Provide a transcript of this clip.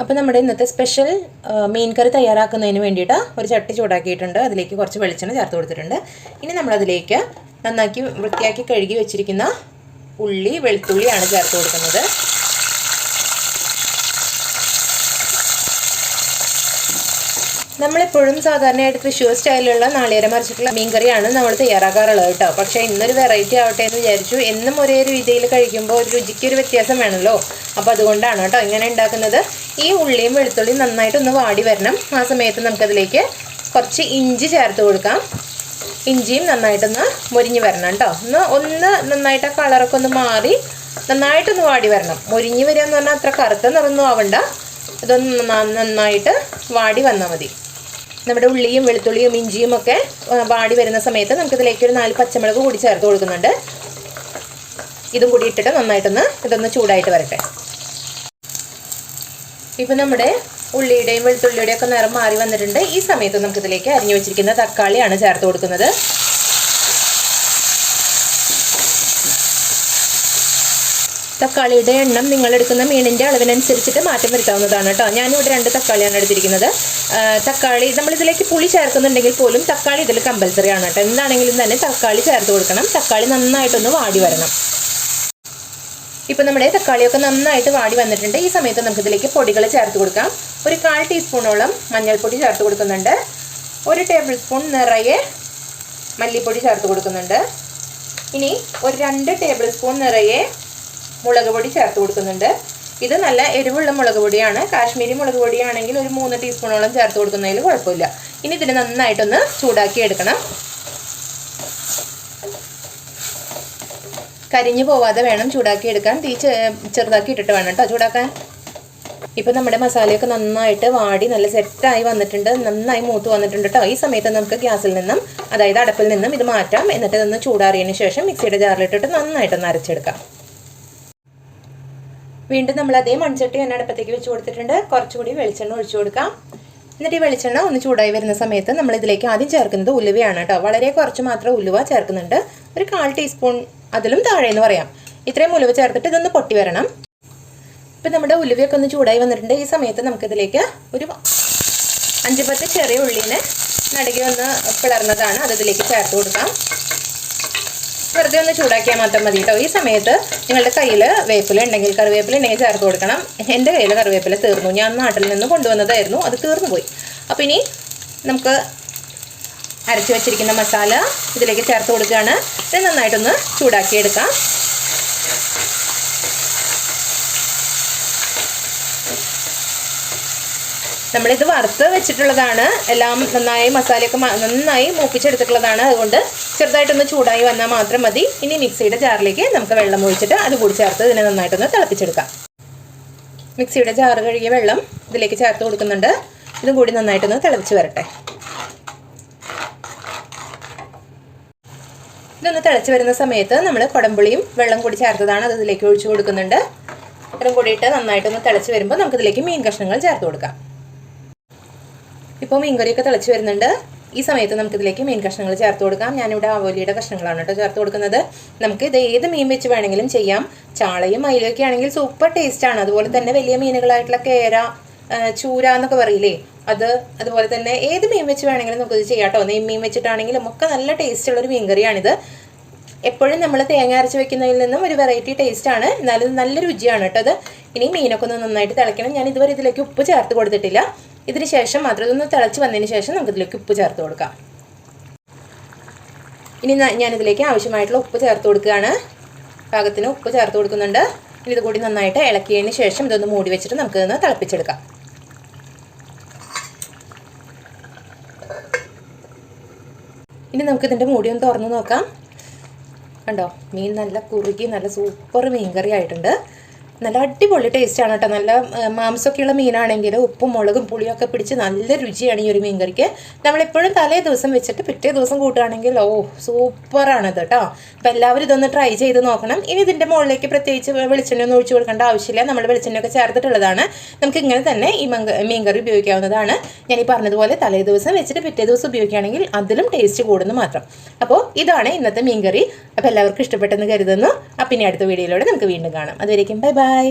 അപ്പോൾ നമ്മുടെ ഇന്നത്തെ സ്പെഷ്യൽ മീൻ കറി തയ്യാറാക്കുന്നതിന് വേണ്ടിയിട്ട് ഒരു ചട്ടി ചൂടാക്കിയിട്ടുണ്ട്. അതിലേക്ക് കുറച്ച് വെളിച്ചെണ്ണ ചേർത്ത് കൊടുത്തിട്ടുണ്ട്. ഇനി നമ്മളതിലേക്ക് നന്നാക്കി വൃത്തിയാക്കി കഴുകി വെച്ചിരിക്കുന്ന ഉള്ളി വെളുത്തുള്ളിയാണ് ചേർത്ത് കൊടുക്കുന്നത്. നമ്മളെപ്പോഴും സാധാരണയായിട്ട് തൃശ്ശൂർ സ്റ്റൈലിലുള്ള നാളികേരം മറിച്ചിട്ടുള്ള മീൻകറിയാണ് നമ്മൾ തയ്യാറാക്കാറുള്ളത് കേട്ടോ. പക്ഷേ ഇന്നൊരു വെറൈറ്റി ആവട്ടെ എന്ന് വിചാരിച്ചു. എന്നും ഒരേ രീതിയിൽ കഴിക്കുമ്പോൾ ഒരു രുചിക്ക് ഒരു വ്യത്യാസം വേണമല്ലോ. അപ്പോൾ അതുകൊണ്ടാണ് കേട്ടോ ഇങ്ങനെ ഉണ്ടാക്കുന്നത്. ഈ ഉള്ളിയും വെളുത്തുള്ളിയും നന്നായിട്ടൊന്ന് വാടി വരണം. ആ സമയത്ത് നമുക്കതിലേക്ക് കുറച്ച് ഇഞ്ചി ചേർത്ത് കൊടുക്കാം. ഇഞ്ചിയും നന്നായിട്ടൊന്ന് മുരിഞ്ഞ് വരണം കേട്ടോ. ഒന്ന് ഒന്ന് നന്നായിട്ട് ആ കളറൊക്കെ ഒന്ന് മാറി നന്നായിട്ടൊന്ന് വാടി വരണം. മുരിഞ്ഞ് വരിക എന്ന് പറഞ്ഞാൽ അത്ര കറുത്ത നിറമൊന്നും ആവണ്ട. ഇതൊന്ന് നന്നായിട്ട് വാടി വന്നാൽ മതി. നമ്മുടെ ഉള്ളിയും വെളുത്തുള്ളിയും ഇഞ്ചിയും ഒക്കെ വാടി വരുന്ന സമയത്ത് നമുക്കിതിലേക്ക് ഒരു നാല് പച്ചമുളക് കൂടി ചേർത്ത് കൊടുക്കുന്നുണ്ട്. ഇതും കൂടി ഇട്ടിട്ട് നന്നായിട്ടൊന്ന് ഇതൊന്ന് ചൂടായിട്ട് വരട്ടെ. ഇപ്പം നമ്മുടെ ഉള്ളിയുടെയും വെളുത്തുള്ളിയുടെയും ഒക്കെ നിറം മാറി വന്നിട്ടുണ്ട്. ഈ സമയത്ത് നമുക്കിതിലേക്ക് അരിഞ്ഞു വെച്ചിരിക്കുന്ന തക്കാളിയാണ് ചേർത്ത് കൊടുക്കുന്നത്. തക്കാളിയുടെ എണ്ണം നിങ്ങൾ എടുക്കുന്ന മീനിന്റെ അളവിനനുസരിച്ചിട്ട് മാറ്റം വരുത്താവുന്നതാണ് കേട്ടോ. ഞാനിവിടെ രണ്ട് തക്കാളിയാണ് എടുത്തിരിക്കുന്നത്. തക്കാളി നമ്മളിതിലേക്ക് പുളി ചേർക്കുന്നുണ്ടെങ്കിൽ പോലും തക്കാളി ഇതിൽ കമ്പൽസറി ആണ് കേട്ടോ. എന്താണെങ്കിലും തന്നെ തക്കാളി ചേർത്ത് കൊടുക്കണം. തക്കാളി നന്നായിട്ടൊന്ന് വാടി വരണം. ഇപ്പോൾ നമ്മുടെ തക്കാളിയൊക്കെ നന്നായിട്ട് വാടി വന്നിട്ടുണ്ട്. ഈ സമയത്ത് നമുക്കിതിലേക്ക് പൊടികൾ ചേർത്ത് കൊടുക്കാം. ഒരു കാൽ ടീസ്പൂണോളം മഞ്ഞൾപ്പൊടി ചേർത്ത് കൊടുക്കുന്നുണ്ട്. ഒരു ടേബിൾ സ്പൂൺ നിറയെ മല്ലിപ്പൊടി ചേർത്ത് കൊടുക്കുന്നുണ്ട്. ഇനി ഒരു രണ്ട് ടേബിൾ സ്പൂൺ നിറയെ മുളക് പൊടി ചേർത്ത് കൊടുക്കുന്നുണ്ട്. ഇത് നല്ല എരിവുള്ള മുളക് പൊടിയാണ്. കാശ്മീരി മുളക് പൊടിയാണെങ്കിൽ ഒരു മൂന്ന് ടീസ്പൂണോളം ചേർത്ത് കൊടുക്കുന്നതിൽ കുഴപ്പമില്ല. ഇനി ഇതിന് നന്നായിട്ടൊന്ന് ചൂടാക്കി എടുക്കണം. കരിഞ്ഞു പോവാതെ വേണം ചൂടാക്കി എടുക്കാൻ. തീ ചെറുതാക്കി ഇട്ടിട്ട് വേണം കേട്ടോ ചൂടാക്കാൻ. ഇപ്പം നമ്മുടെ മസാലയൊക്കെ നന്നായിട്ട് വാടി നല്ല സെറ്റായി വന്നിട്ടുണ്ട്. നന്നായി മൂത്ത് വന്നിട്ടുണ്ട് കേട്ടോ. ഈ സമയത്ത് നമുക്ക് ഗ്യാസിൽ നിന്നും അതായത് അടപ്പിൽ നിന്നും ഇത് മാറ്റാം. എന്നിട്ട് ഇതൊന്ന് ചൂടാറിയതിന് ശേഷം മിക്സിയുടെ ജാറിലിട്ടിട്ട് നന്നായിട്ടൊന്ന് അരച്ചെടുക്കാം. വീണ്ടും നമ്മൾ അതേ മൺചട്ടി തന്നെ അടുപ്പത്തേക്ക് വെച്ച് കൊടുത്തിട്ടുണ്ട്. കുറച്ചുകൂടി വെളിച്ചെണ്ണ ഒഴിച്ചു കൊടുക്കാം. എന്നിട്ട് ഈ വെളിച്ചെണ്ണ ഒന്ന് ചൂടായി വരുന്ന സമയത്ത് നമ്മൾ ഇതിലേക്ക് ആദ്യം ചേർക്കുന്നത് ഉലുവയാണ് കേട്ടോ. വളരെ കുറച്ച് മാത്രം ഉലുവ ചേർക്കുന്നുണ്ട്. ഒരു കാൽ ടീസ്പൂൺ അതിലും താഴെ എന്ന് പറയാം. ഇത്രയും ഉലുവ ചേർത്തിട്ട് ഇതൊന്ന് പൊട്ടി വരണം. ഇപ്പം നമ്മുടെ ഉലുവയൊക്കെ ഒന്ന് ചൂടായി വന്നിട്ടുണ്ട്. ഈ സമയത്ത് നമുക്കിതിലേക്ക് ഒരു അഞ്ച് പത്ത് ചെറിയ ഉള്ളിനെ നടുകി ഒന്ന് പിളർന്നതാണ്. അതിലേക്ക് ചേർത്ത് കൊടുക്കാം. വെറുതെ ഒന്ന് ചൂടാക്കിയാൽ മാത്രം മതി കേട്ടോ. ഈ സമയത്ത് നിങ്ങളുടെ കയ്യിൽ വേപ്പില ഉണ്ടെങ്കിൽ കറിവേപ്പില ഉണ്ടെങ്കിൽ ചേർത്ത് കൊടുക്കണം. എന്റെ കയ്യിൽ കറിവേപ്പില തീർന്നു. ഞാൻ നാട്ടിൽ നിന്ന് കൊണ്ടുവന്നതായിരുന്നു. അത് തീർന്നു പോയി. അപ്പോൾ ഇനി നമുക്ക് അരച്ച് വെച്ചിരിക്കുന്ന മസാല ഇതിലേക്ക് ചേർത്ത് കൊടുക്കുകയാണ്. ഇത് നന്നായിട്ടൊന്ന് ചൂടാക്കിയെടുക്കാം. നമ്മളിത് വറുത്ത് വെച്ചിട്ടുള്ളതാണ്. എല്ലാം നന്നായി മസാലയൊക്കെ നന്നായി മൂപ്പിച്ചെടുത്തിട്ടുള്ളതാണ്. അതുകൊണ്ട് ചെറുതായിട്ടൊന്ന് ചൂടായി വന്നാൽ മാത്രം മതി. ഇനി മിക്സിയുടെ ജാറിലേക്ക് നമുക്ക് വെള്ളം ഒഴിച്ചിട്ട് അത് കൂടി ചേർത്ത് ഇതിനെ നന്നായിട്ടൊന്ന് തിളപ്പിച്ചെടുക്കാം. മിക്സിയുടെ ജാറ് കഴുകിയ വെള്ളം ഇതിലേക്ക് ചേർത്ത് കൊടുക്കുന്നുണ്ട്. ഇതും കൂടി നന്നായിട്ടൊന്ന് തിളപ്പിച്ച് വരട്ടെ. ഇതൊന്ന് തിളച്ച് വരുന്ന സമയത്ത് നമ്മൾ കുടംപുളിയും വെള്ളം കൂടി ചേർത്തതാണ് അത് ഇതിലേക്ക് ഒഴിച്ചു കൊടുക്കുന്നുണ്ട്. ഇതും കൂടിയിട്ട് നന്നായിട്ടൊന്ന് തിളച്ച് വരുമ്പോൾ നമുക്കിതിലേക്ക് മീൻ കഷ്ണങ്ങൾ ചേർത്ത് കൊടുക്കാം. ഇപ്പോൾ മീൻകറിയൊക്കെ തിളച്ച് വരുന്നുണ്ട്. ഈ സമയത്ത് നമുക്കിതിലേക്ക് മീൻ കഷ്ണങ്ങൾ ചേർത്ത് കൊടുക്കാം. ഞാനിവിടെ ആവോലിയുടെ കഷ്ണങ്ങളാണ് കേട്ടോ ചേർത്ത് കൊടുക്കുന്നത്. നമുക്ക് ഇത് ഏത് മീൻ വെച്ച് വേണമെങ്കിലും ചെയ്യാം. ചാളയും മയിലൊക്കെ ആണെങ്കിൽ സൂപ്പർ ടേസ്റ്റാണ് അതുപോലെ തന്നെ വലിയ മീനുകളായിട്ടുള്ള കേര ചൂര എന്നൊക്കെ പറയില്ലേ? അത് അതുപോലെ തന്നെ ഏത് മീൻ വെച്ച് വേണമെങ്കിലും നമുക്കിത് ചെയ്യാം കേട്ടോ. നെയ് മീൻ വെച്ചിട്ടാണെങ്കിലും ഒക്കെ നല്ല ടേസ്റ്റുള്ളൊരു മീൻ കറിയാണിത്. എപ്പോഴും നമ്മൾ തേങ്ങ അരച്ച് വെക്കുന്നതിൽ നിന്നും ഒരു വെറൈറ്റി ടേസ്റ്റ് ആണ്. എന്നാലും നല്ല രുചിയാണ് കേട്ടോ അത് ഇനി മീനൊക്കെ ഒന്ന് നന്നായിട്ട് തിളയ്ക്കണം. ഞാൻ ഇതുവരെ ഇതിലേക്ക് ഉപ്പ് ചേർത്ത് കൊടുത്തിട്ടില്ല. ഇതിന് ശേഷം മാത്രം ഇതൊന്ന് തിളച്ച് വന്നതിന് ശേഷം നമുക്ക് ഇതിലേക്ക് ഉപ്പ് ചേർത്ത് കൊടുക്കാം. ഇനി ഞാനിതിലേക്ക് ആവശ്യമായിട്ടുള്ള ഉപ്പ് ചേർത്ത് കൊടുക്കുകയാണ്. പാകത്തിന് ഉപ്പ് ചേർത്ത് കൊടുക്കുന്നുണ്ട്. ഇനി ഇത് കൂടി നന്നായിട്ട് ഇളക്കിയതിന് ശേഷം ഇതൊന്ന് മൂടി വെച്ചിട്ട് നമുക്ക് ഇതൊന്ന് തിളപ്പിച്ചെടുക്കാം. ഇനി നമുക്ക് ഇതിന്റെ മൂടി ഒന്ന് തുറന്ന് നോക്കാം. കണ്ടോ? മീൻ നല്ല കുറുകി നല്ല സൂപ്പർ മീൻ കറി ആയിട്ടുണ്ട്. നല്ല അടിപൊളി ടേസ്റ്റാണ് കേട്ടോ നല്ല മാംസമൊക്കെയുള്ള മീനാണെങ്കിൽ ഉപ്പും മുളകും പുളിയൊക്കെ പിടിച്ച് നല്ല രുചിയാണ് ഈ ഒരു മീൻ കറിക്ക് നമ്മളെപ്പോഴും തലേ ദിവസം വെച്ചിട്ട് പിറ്റേ ദിവസം കൂട്ടുകയാണെങ്കിൽ ഓ സൂപ്പറാണത് കേട്ടോ അപ്പോൾ എല്ലാവരും ഇതൊന്ന് ട്രൈ ചെയ്ത് നോക്കണം. ഇനി ഇതിന്റെ മുകളിലേക്ക് പ്രത്യേകിച്ച് വെളിച്ചെണ്ണ ഒന്നും ഒഴിച്ചു കൊടുക്കേണ്ട ആവശ്യമില്ല. നമ്മൾ വെളിച്ചെണ്ണയൊക്കെ ചേർത്തിട്ടുള്ളതാണ്. നമുക്ക് ഇങ്ങനെ തന്നെ ഈ മീൻ കറി ഉപയോഗിക്കാവുന്നതാണ്. ഞാൻ ഈ പറഞ്ഞതുപോലെ തലേ ദിവസം വെച്ചിട്ട് പിറ്റേ ദിവസം ഉപയോഗിക്കുകയാണെങ്കിൽ അതിലും ടേസ്റ്റ് കൂടുന്നു മാത്രം. അപ്പോൾ ഇതാണ് ഇന്നത്തെ മീൻ കറി അപ്പോൾ എല്ലാവർക്കും ഇഷ്ടപ്പെട്ടെന്ന് കരുതുന്നു. അപ്പം ഇനി അടുത്ത വീഡിയോയിലൂടെ നമുക്ക് വീണ്ടും കാണാം. അതുവരേക്കും ബൈ ബൈ ബൈ.